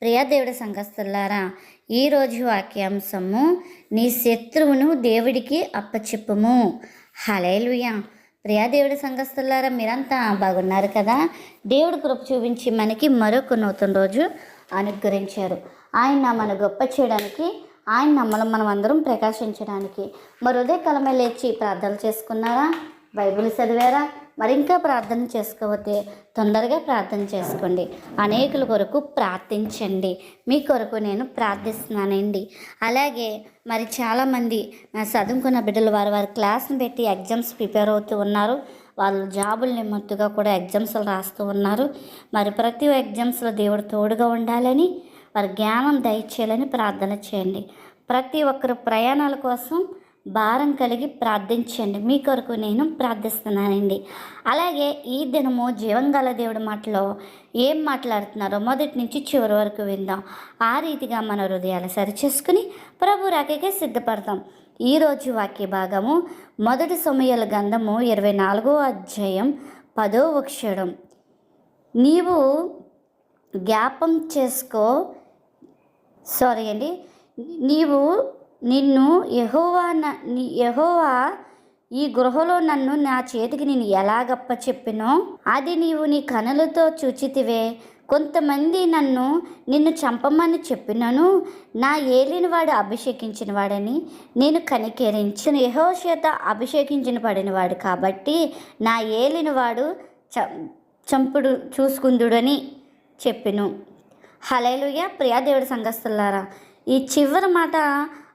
ప్రియాదేవుడి సంఘస్థులారా ఈరోజు వాక్యాంశము నీ శత్రువును దేవుడికి అప్పచెప్పుము. హలేలుయా ప్రియాదేవుడి సంఘస్థులారా మీరంతా బాగున్నారు కదా? దేవుడు కృప చూపించి మనకి మరొక నూతన రోజు అనుగ్రహించారు. ఆయన మన గొప్ప చేయడానికి ఆయన నమ్మలు మనం అందరం ప్రకాశించడానికి. మరి కలమే లేచి ప్రార్థన చేసుకున్నారా? బైబిల్ చదివారా? మరి ఇంకా ప్రార్థన చేసుకోవతే తొందరగా ప్రార్థన చేసుకోండి. అనేకుల కొరకు ప్రార్థించండి. మీ కొరకు నేను ప్రార్థిస్తున్నానండి. అలాగే మరి చాలామంది నా చదువుకున్న బిడ్డలు వారు వారి క్లాస్ని పెట్టి ఎగ్జామ్స్ ప్రిపేర్ అవుతూ ఉన్నారు. వాళ్ళు జాబులు నిమ్మత్తుగా కూడా ఎగ్జామ్స్లు రాస్తూ ఉన్నారు. మరి ప్రతి ఎగ్జామ్స్లో దేవుడు తోడుగా ఉండాలని వారి జ్ఞానం దయచేయాలని ప్రార్థన చేయండి. ప్రతి ఒక్కరు ప్రయాణాల కోసం భారం కలిగి ప్రార్థించండి. మీ కొరకు నేను ప్రార్థిస్తున్నానండి. అలాగే ఈ దినము జీవంగల దేవుడి మాటలో ఏం మాట్లాడుతున్నారో మొదటి నుంచి చివరి వరకు విందాం. ఆ రీతిగా మన హృదయాలు సరిచేసుకుని ప్రభు రాకకే సిద్ధపడతాం. ఈరోజు వాక్య భాగము మొదటి సమయాల గంధము ఇరవై నాలుగో అధ్యాయం పదో అక్షరం నీవు జ్ఞాపం చేసుకో సారీ అండి నీవు నిన్ను యహోవా న- నీ- ఈ గృహలో నన్ను నా చేతికి నేను ఎలాగప్ప చెప్పినో అది నీవు నీ కనులతో చూచితివే. కొంతమంది నన్ను నిన్ను చంపమని చెప్పినను నా ఏలినవాడు అభిషేకించిన వాడని నేను కనికరించిన యహో చేత అభిషేకించిన పడినవాడు కాబట్టి నా ఏలినవాడు చ చంపుడు చూసుకుందుడని చెప్పిను. హలేలుయ ప్రియా దేవుడు సంఘస్థులారా ఈ చివరి మాట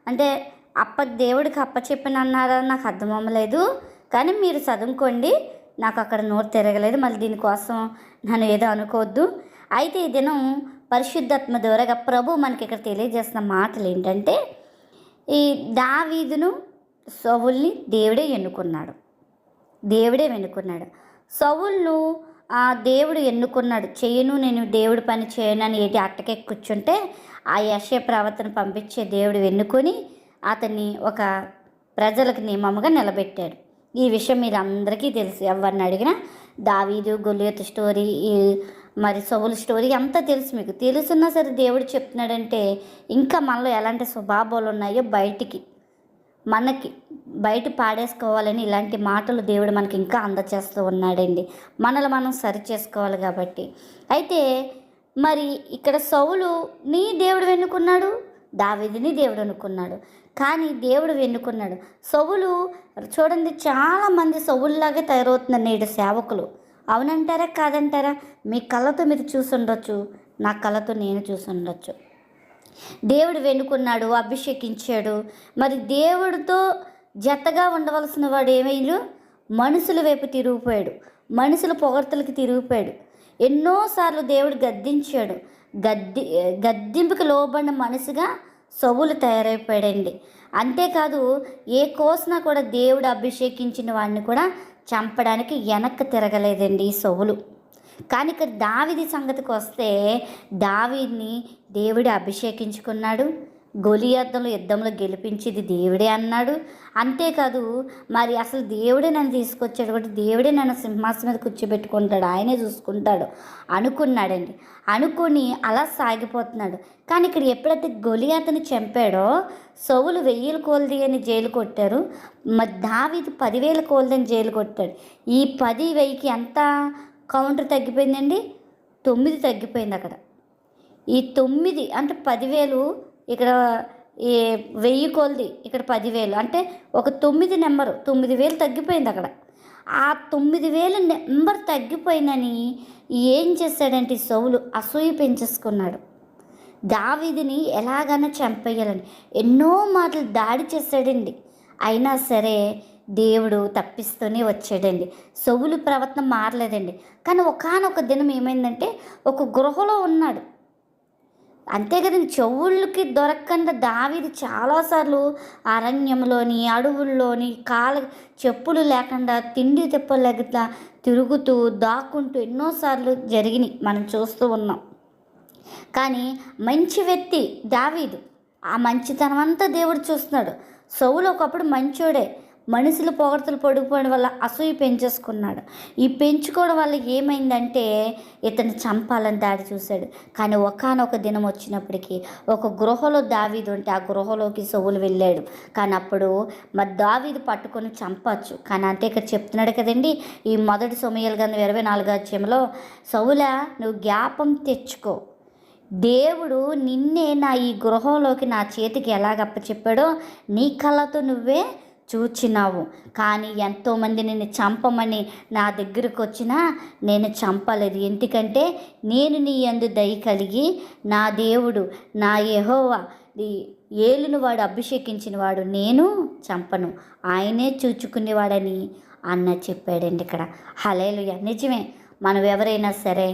అంటే అప్ప దేవుడికి అప్ప చెప్పిన నాకు అర్థం అవ్వలేదు. కానీ మీరు చదువుకోండి. నాకు అక్కడ నోరు తిరగలేదు. మళ్ళీ దీనికోసం నన్ను ఏదో అనుకోవద్దు. అయితే ఈ దినం పరిశుద్ధాత్మ ద్వారాగా ప్రభు మనకి ఇక్కడ తెలియజేస్తున్న మాటలు ఏంటంటే ఈ దావీదును సవుల్ని దేవుడే ఎన్నుకున్నాడు. దేవుడే వెనుకున్నాడు సవుల్ను ఆ దేవుడు ఎన్నుకున్నాడు. చేయను నేను దేవుడి పని చేయను అని ఏంటి అట్టకే కూర్చుంటే ఆ యశ ప్రవర్తన పంపించే దేవుడు ఎన్నుకొని అతన్ని ఒక ప్రజలకు నియమముగా నిలబెట్టాడు. ఈ విషయం మీరు అందరికీ తెలుసు. ఎవరిని అడిగినా దావీదు గొలియత్ స్టోరీ ఈ మరి సవుల స్టోరీ అంతా తెలుసు మీకు. తెలుసున్నా సరే దేవుడు చెప్తున్నాడంటే ఇంకా మనలో ఎలాంటి స్వభావాలు ఉన్నాయో బయటికి మనకి బయట పాడేసుకోవాలని ఇలాంటి మాటలు దేవుడు మనకి ఇంకా అందచేస్తూ ఉన్నాడండి. మనల్ని మనం సరి చేసుకోవాలి కాబట్టి. అయితే మరి ఇక్కడ సౌలు నీ దేవుడు వెన్నుకున్నాడు? దావిదిని దేవుడు అనుకున్నాడు. కానీ దేవుడు వెన్నుకున్నాడు. సవులు చూడండి చాలామంది సవుల్లాగే తయారవుతున్నారు నేడు సేవకులు. అవునంటారా? కాదంటారా? మీ కళ్ళతో మీరు చూసుండొచ్చు. నా కళ్ళతో నేను చూసుండొచ్చు. దేవుడు వెనుకున్నాడు అభిషేకించాడు. మరి దేవుడితో జతగా ఉండవలసిన వాడు ఏమైనా మనుషుల వైపు తిరిగిపోయాడు. మనుషుల పొగడ్తలకి తిరిగిపోయాడు. ఎన్నోసార్లు దేవుడు గద్దించాడు. గద్ది గద్దింపుకి లోబడిన మనసుగా సవులు తయారైపోయాడండి. అంతేకాదు ఏ కోసినా కూడా దేవుడు అభిషేకించిన వాడిని కూడా చంపడానికి వెనక్కి తిరగలేదండి ఈ సవులు కానీ ఇక్కడ దావిది సంగతికి వస్తే దావిని దేవుడు అభిషేకించుకున్నాడు. గొలియద్దంలో యుద్ధంలో గెలిపించేది దేవుడే అన్నాడు. అంతేకాదు మరి అసలు దేవుడే నన్ను తీసుకొచ్చాడు కాబట్టి దేవుడే నన్ను సింహాసనం మీద కూర్చోబెట్టుకుంటాడు. ఆయనే చూసుకుంటాడు. అనుకున్నాడండి. అనుకుని అలా సాగిపోతున్నాడు. కానీ ఇక్కడ ఎప్పుడైతే గొలియాతని చంపాడో సౌలు వెయ్యిల కోల్ది అని జైలు కొట్టారు. మరి దావీదు పదివేల కోల్ది అని జైలు కొట్టాడు. ఈ పది వెయ్యికి ఎంత కౌంటర్ తగ్గిపోయిందండి? తొమ్మిది తగ్గిపోయింది అక్కడ. ఈ తొమ్మిది అంటే పదివేలు ఇక్కడ ఈ వెయ్యి కొలది ఇక్కడ పదివేలు. అంటే ఒక తొమ్మిది నెంబరు తొమ్మిది వేలు తగ్గిపోయింది అక్కడ. ఆ తొమ్మిది వేల నెంబర్ తగ్గిపోయిందని ఏం చేశాడంటే సౌలు అసూయ పెంచేసుకున్నాడు. దావీదిని ఎలాగైనా చంపేయాలని ఎన్నో మాటలు దాడి చేశాడండి. అయినా సరే దేవుడు తప్పిస్తూనే వచ్చాడండి. సవులు ప్రవర్తన మారలేదండి. కానీ ఒకానొక దినం ఏమైందంటే ఒక గృహలో ఉన్నాడు. అంతే కదండి చెవుళ్ళకి దొరకకుండా దావీది చాలాసార్లు అరణ్యంలోని అడవుల్లోని కాల చెప్పులు లేకుండా తిండి తెప్పలు లేకుండా తిరుగుతూ దాక్కుంటూ ఎన్నోసార్లు జరిగినాయి మనం చూస్తూ ఉన్నాం. కానీ మంచి వ్యక్తి దావీదు. ఆ మంచితనం అంతా దేవుడు చూస్తున్నాడు. సౌలు ఒకప్పుడు మంచోడే. మనుషులు పొగడతలు పడిపోవడం వల్ల అసూయ పెంచేసుకున్నాడు. ఈ పెంచుకోవడం వల్ల ఏమైందంటే ఇతను చంపాలని దాడి చూశాడు. కానీ ఒకానొక దినం వచ్చినప్పటికీ ఒక గృహలో దావీదు ఉంటే ఆ గృహలోకి సౌలు వెళ్ళాడు. కానీ అప్పుడు మరి దావీదు పట్టుకొని చంపచ్చు. కానీ అంటే ఇక్కడ చెప్తున్నాడు కదండి ఈ మొదటి సొమయలు గంధం ఇరవై నాలుగో అధ్యాయంలో సౌల నువ్వు జ్ఞాపం తెచ్చుకో. దేవుడు నిన్నే నా ఈ గృహంలోకి నా చేతికి ఎలాగప్ప చెప్పాడో నీ కళ్ళతో నువ్వే చూచినావు. కానీ ఎంతోమంది నిన్ను చంపమని నా దగ్గరకు వచ్చినా నేను చంపలేదు. ఎందుకంటే నేను నీ యందు దయ కలిగి నా దేవుడు నా యహోవా ఈ ఏలును వాడు అభిషేకించిన వాడు నేను చంపను. ఆయనే చూచుకునేవాడని అన్న చెప్పాడండి ఇక్కడ. హలేలు నిజమే మనం ఎవరైనా సరే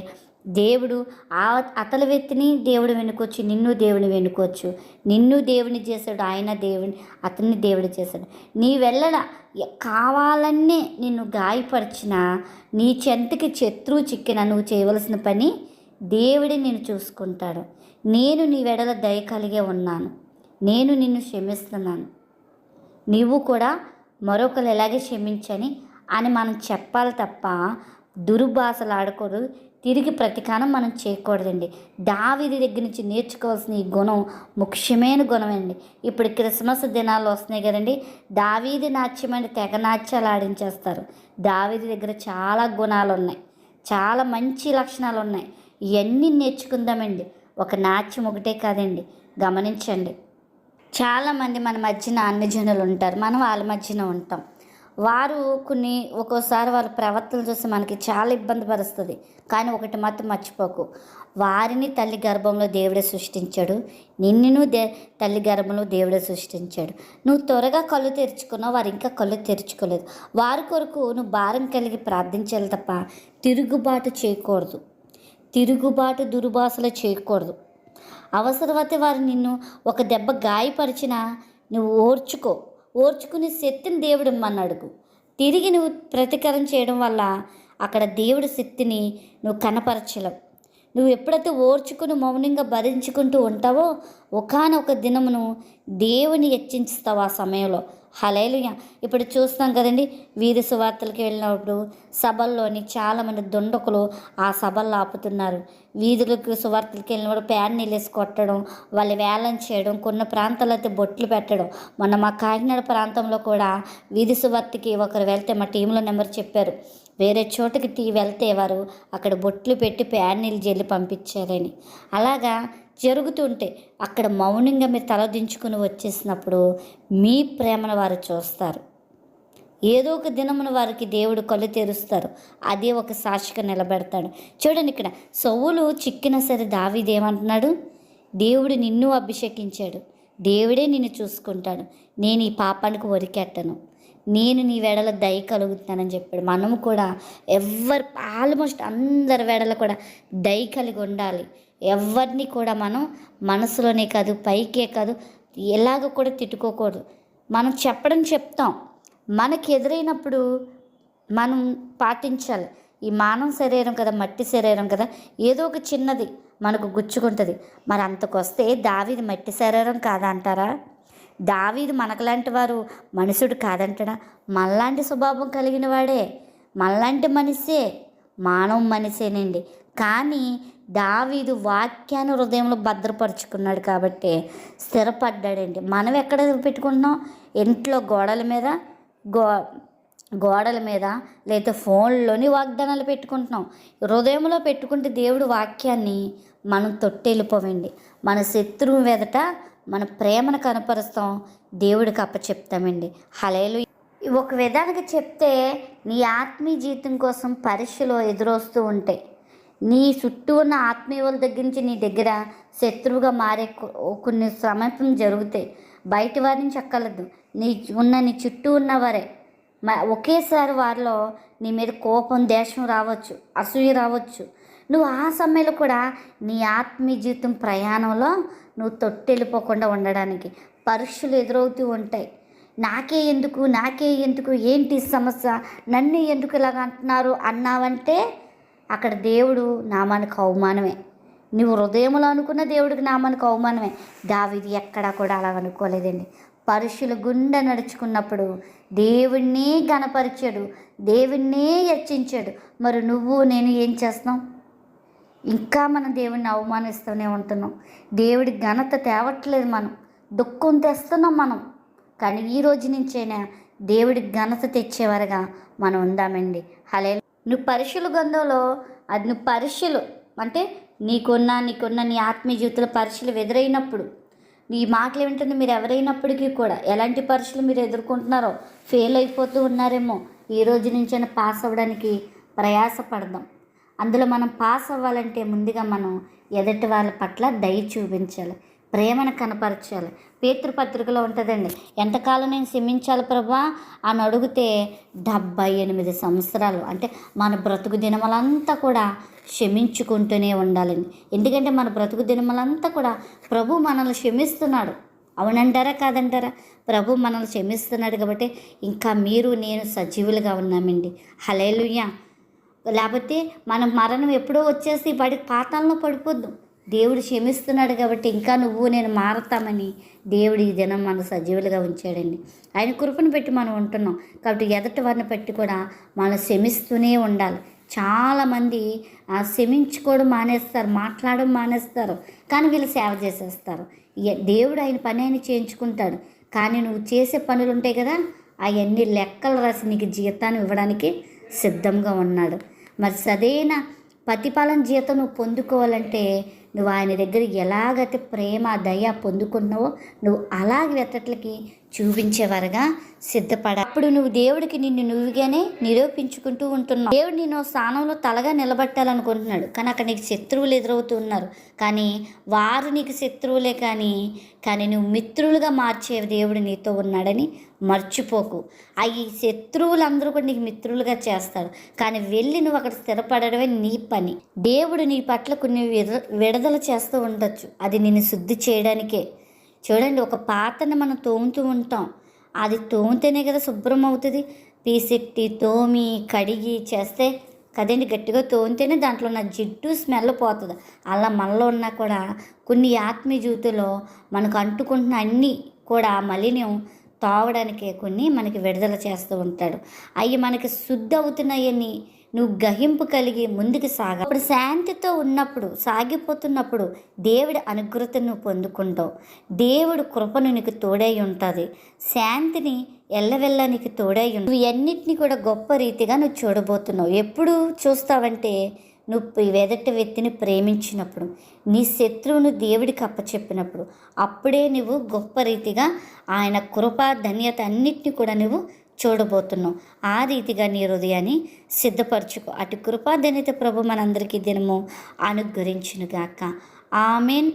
దేవుడు ఆ అతల వ్యక్తిని దేవుడు వెనుకొచ్చు నిన్ను దేవుని వెనుకోవచ్చు నిన్ను దేవుని చేశాడు ఆయన దేవుని అతన్ని దేవుడు చేశాడు. నీ వెళ్ళడ కావాలనే నిన్ను గాయపరిచిన నీ చెంతకి శత్రువు చిక్కిన నువ్వు చేయవలసిన పని దేవుడే నేను చూసుకుంటాడు. నేను నీ వెడల దయ కలిగే ఉన్నాను. నేను నిన్ను క్షమిస్తున్నాను. నీవు కూడా మరొకరు ఎలాగే క్షమించని అని మనం చెప్పాలి తప్ప దుర్భాషలు ఆడకూడదు తిరిగి ప్రతికారం మనం చేయకూడదండి. దావిది దగ్గర నుంచి నేర్చుకోవాల్సిన ఈ గుణం ముఖ్యమైన గుణం అండి ఇప్పుడు క్రిస్మస్ దినాలు వస్తున్నాయి కదండి. దావీది నాట్యమైన తెగ నాట్యాలు ఆడించేస్తారు. దావీది దగ్గర చాలా గుణాలు ఉన్నాయి. చాలా మంచి లక్షణాలు ఉన్నాయి. ఇవన్నీ నేర్చుకుందామండి. ఒక నాట్యం ఒకటే కాదండి. గమనించండి. చాలామంది మన మధ్యన అన్నజనులు ఉంటారు. మనం వాళ్ళ మధ్యన ఉంటాం. వారు కొన్ని ఒక్కోసారి వారి ప్రవర్తన చూసి మనకి చాలా ఇబ్బంది పరుస్తుంది. కానీ ఒకటి మాత్రం మర్చిపోకు. వారిని తల్లి గర్భంలో దేవుడే సృష్టించాడు. నిన్నును దే తల్లి గర్భంలో దేవుడే సృష్టించాడు. నువ్వు త్వరగా కళ్ళు తెరుచుకున్నావు వారు ఇంకా కళ్ళు తెరుచుకోలేదు. వారి కొరకు నువ్వు భారం కలిగి ప్రార్థించాలి తప్ప తిరుగుబాటు చేయకూడదు. తిరుగుబాటు దుర్భాషలు చేయకూడదు. అవసరమైతే వారు నిన్ను ఒక దెబ్బ గాయపరిచినా నువ్వు ఓర్చుకో. ఓర్చుకునే శక్తిని దేవుడు ఇమ్మని అడుగు. తిరిగి నువ్వు ప్రతీకారం చేయడం వల్ల అక్కడ దేవుడి శక్తిని నువ్వు కనపరచలేవు. నువ్వు ఎప్పుడైతే ఓర్చుకుని మౌనంగా భరించుకుంటూ ఉంటావో ఒకనొక దినమును దేవుని హెచ్చించుతావు ఆ సమయంలో. హలేలుయ ఇప్పుడు చూస్తాం కదండి వీధి సువార్తలకి వెళ్ళినప్పుడు సభల్లోని చాలామంది దుండకులు ఆ సభల్లో ఆపుతున్నారు. వీధులకు సువార్తలకి వెళ్ళినప్పుడు ప్యాన్ నీళ్ళేసి కొట్టడం వాళ్ళు వేలం చేయడం కొన్ని ప్రాంతాల్లో అయితే బొట్లు పెట్టడం. మొన్న మా కాకినాడ ప్రాంతంలో కూడా వీధి సువార్తకి ఒకరు వెళ్తే మా టీంలో నెంబర్ చెప్పారు. వేరే చోటుకి తీ వెళ్తే వారు అక్కడ బొట్లు పెట్టి ప్యానీలు జల్లి పంపించారని. అలాగా జరుగుతుంటే అక్కడ మౌనంగా మీరు తలదించుకుని వచ్చేసినప్పుడు మీ ప్రేమను వారు చూస్తారు. ఏదో ఒక దినమున వారికి దేవుడు కళ్ళు తెరుస్తారు. అదే ఒక సాక్షిగా నిలబెడతాడు. చూడండి ఇక్కడ సొవ్వులు చిక్కిన సరే దావిదేమంటున్నాడు దేవుడు నిన్ను అభిషేకించాడు. దేవుడే నిన్ను చూసుకుంటాడు. నేను ఈ పాపానికి ఒరికెట్టను. నేను నీ వెడల దయ కలుగుతానని చెప్పాడు. మనము కూడా ఎవరు ఆల్మోస్ట్ అందరి వెడల కూడా దయ కలిగి ఉండాలి. ఎవరిని కూడా మనం మనసులోనే కాదు పైకే కాదు ఎలాగ కూడా తిట్టుకోకూడదు. మనం చెప్పడం చెప్తాం. మనకు ఎదురైనప్పుడు మనం పాటించాలి. ఈ మానవ శరీరం కదా మట్టి శరీరం కదా ఏదో ఒక చిన్నది మనకు గుచ్చుకుంటుంది. మరి అంతకొస్తే దావిది మట్టి శరీరం కాదా అంటారా దావీదు మనకలాంటి వారు మనుషుడు కాదంటడా మనలాంటి స్వభావం కలిగిన వాడే. మనలాంటి మనిషే మానవ మనిషేనండి. కానీ దావీదు వాక్యాన్ని హృదయంలో భద్రపరుచుకున్నాడు కాబట్టి స్థిరపడ్డాడండి. మనం ఎక్కడ పెట్టుకుంటున్నాం? ఇంట్లో గోడల మీద గో గోడల మీద లేదా ఫోన్లోని వాగ్దానాలు పెట్టుకుంటున్నాం. హృదయంలో పెట్టుకుంటే దేవుడు వాక్యాన్ని మనం తొట్టెళ్ళిపోవండి. మన శత్రువు మీదట మన ప్రేమను కనపరుస్తాం దేవుడికి అప్పచెప్తామండి. హలేలు ఒక విధానికి చెప్తే నీ ఆత్మీయ జీవితం కోసం పరీక్షలు ఎదురొస్తూ ఉంటాయి నీ చుట్టూ ఉన్న ఆత్మీయుల దగ్గర నుంచి నీ దగ్గర శత్రువుగా మారే కొన్ని సమీపం జరుగుతాయి బయట వారి నుంచి నీ ఉన్న నీ చుట్టూ ఉన్నవారే ఒకేసారి వారిలో నీ మీద కోపం దేశం రావచ్చు అసూయ రావచ్చు. నువ్వు ఆ సమయంలో కూడా నీ ఆత్మీయ జీవితం ప్రయాణంలో నువ్వు తొట్టెళ్ళిపోకుండా ఉండడానికి పరీక్షలు ఎదురవుతూ ఉంటాయి. నాకే ఎందుకు నాకే ఎందుకు ఏంటి సమస్య నన్ను ఎందుకు ఇలాగ అంటున్నారు అన్నావంటే అక్కడ దేవుడు నామానికి అవమానమే. నువ్వు హృదయంలో అనుకున్న దేవుడికి నామానికి అవమానమే. దావిది ఎక్కడా కూడా అలా అనుకోలేదండి. పరుషుల గుండె నడుచుకున్నప్పుడు దేవుణ్ణి గణపరిచాడు దేవుణ్ణే హెచ్చించాడు. మరి నువ్వు నేను ఏం చేస్తాం ఇంకా మనం దేవుణ్ణి అవమానిస్తూనే ఉంటున్నాం. దేవుడి ఘనత తేవట్లేదు మనం. దుఃఖం తెస్తున్నాం మనం. కానీ ఈ రోజు నుంచైనా దేవుడి ఘనత తెచ్చేవారుగా మనం ఉందామండి. హలే నువ్వు పరీక్షలు గంధంలో అది నువ్వు పరీక్షలు అంటే నీకున్న నీకున్న నీ ఆత్మీయ జీవితంలో పరీక్షలు ఎదురైనప్పుడు నీ మాటలు ఏమిటంటే మీరు ఎవరైనప్పటికీ కూడా ఎలాంటి పరీక్షలు మీరు ఎదుర్కొంటున్నారో ఫెయిల్ అయిపోతూ ఉన్నారేమో ఈ రోజు నుంచైనా పాస్ అవ్వడానికి ప్రయాసపడదాం. అందులో మనం పాస్ అవ్వాలంటే ముందుగా మనం ఎదుటి వాళ్ళ పట్ల దయ చూపించాలి ప్రేమను కనపరచాలి. పేతృపత్రికలో ఉంటుందండి ఎంతకాలం నేను క్షమించాలి ప్రభా? అని అడిగితే డెబ్బై ఎనిమిది సంవత్సరాలు. అంటే మన బ్రతుకు దినములంతా కూడా క్షమించుకుంటూనే ఉండాలండి. ఎందుకంటే మన బ్రతుకు దినములంతా కూడా ప్రభు మనల్ని క్షమిస్తున్నాడు. అవునంటారా కాదంటారా? ప్రభు మనల్ని క్షమిస్తున్నాడు కాబట్టి ఇంకా మీరు నేను సజీవులుగా ఉన్నామండి. హలేలుయ్యా లేకపోతే మన మరణం ఎప్పుడో వచ్చేసి పడి పాతాలను పడిపోద్దు. దేవుడు క్షమిస్తున్నాడు కాబట్టి ఇంకా నువ్వు నేను మారతామని దేవుడు ఈ దినం మన సజీవులుగా ఉంచాడండి. ఆయన కృపను పెట్టి మనం ఉంటున్నాం. కాబట్టి ఎదటి వారిని పెట్టి కూడా మనం క్షమిస్తూనే ఉండాలి. చాలామంది క్షమించుకోవడం మానేస్తారు మాట్లాడడం మానేస్తారు కానీ వీళ్ళు సేవ చేసేస్తారు. దేవుడు ఆయన పని ఆయన చేయించుకుంటాడు. కానీ నువ్వు చేసే పనులు ఉంటాయి కదా అవన్నీ లెక్కలు రాసి నీకు జీతాన్ని ఇవ్వడానికి సిద్ధంగా ఉన్నాడు. మరి సదైన ప్రతిఫలం జీతం నువ్వు పొందుకోవాలంటే నువ్వు ఆయన దగ్గర ఎలాగైతే ప్రేమ దయ పొందుకున్నావో నువ్వు అలాగే వెతట్లకి చూపించేవారుగా సిద్ధపడ. అప్పుడు నువ్వు దేవుడికి నిన్ను నువ్వుగానే నిరూపించుకుంటూ ఉంటున్నావు. దేవుడు నేను స్థానంలో తలగా నిలబెట్టాలనుకుంటున్నాడు. కానీ అక్కడ నీకు శత్రువులు ఎదురవుతూ ఉన్నారు. కానీ వారు నీకు శత్రువులే కానీ కానీ నువ్వు మిత్రులుగా మార్చే దేవుడు నీతో ఉన్నాడని మర్చిపోకు. ఆ ఈ శత్రువులందరూ కూడా నీకు మిత్రులుగా చేస్తాడు కానీ వెళ్ళి నువ్వు అక్కడ స్థిరపడడమే నీ పని. దేవుడు నీ పట్ల కొన్ని విడ- విడుదల చేస్తూ ఉండొచ్చు. అది నిన్ను శుద్ధి చేయడానికే. చూడండి ఒక పాత్రని మనం తోముతూ ఉంటాం. అది తోమితేనే కదా శుభ్రం అవుతుంది. పీసెట్టి తోమి కడిగి చేస్తే కదండి గట్టిగా తోమితేనే దాంట్లో ఉన్న జిడ్డు స్మెల్ పోతుంది. అలా మనలో ఉన్నా కూడా కొన్ని ఆత్మీయ జీవితంలో మనకు అంటుకుంటున్న అన్నీ కూడా మలినం తావడానికి కొన్ని మనకి విడుదల చేస్తూ ఉంటాడు. అవి మనకి శుద్ధి అవుతున్నాయని నువ్వు గహింపు కలిగి ముందుకు సాగ. అప్పుడు శాంతితో ఉన్నప్పుడు సాగిపోతున్నప్పుడు దేవుడి అనుగ్రతను నువ్వు పొందుకుంటావు. దేవుడు కృపను నీకు తోడై ఉంటుంది. శాంతిని ఎల్లవెల్ల నీకు తోడై ఉంటుంది. నువ్వు అన్నిటిని కూడా గొప్ప రీతిగా నువ్వు చూడబోతున్నావు. ఎప్పుడు చూస్తావంటే నువ్వు వెదట వ్యక్తిని ప్రేమించినప్పుడు నీ శత్రువును దేవుడికి అప్పచెప్పినప్పుడు అప్పుడే నువ్వు గొప్ప రీతిగా ఆయన కృప ధన్యత అన్నిటిని కూడా నువ్వు చూడబోతున్నావు ఆ రీతిగా నీ హృదయాన్ని సిద్ధపరచుకో. అటు కృపా ప్రభు మనందరికీ దినము అనుగ్రహించునుగాక. ఆమెన్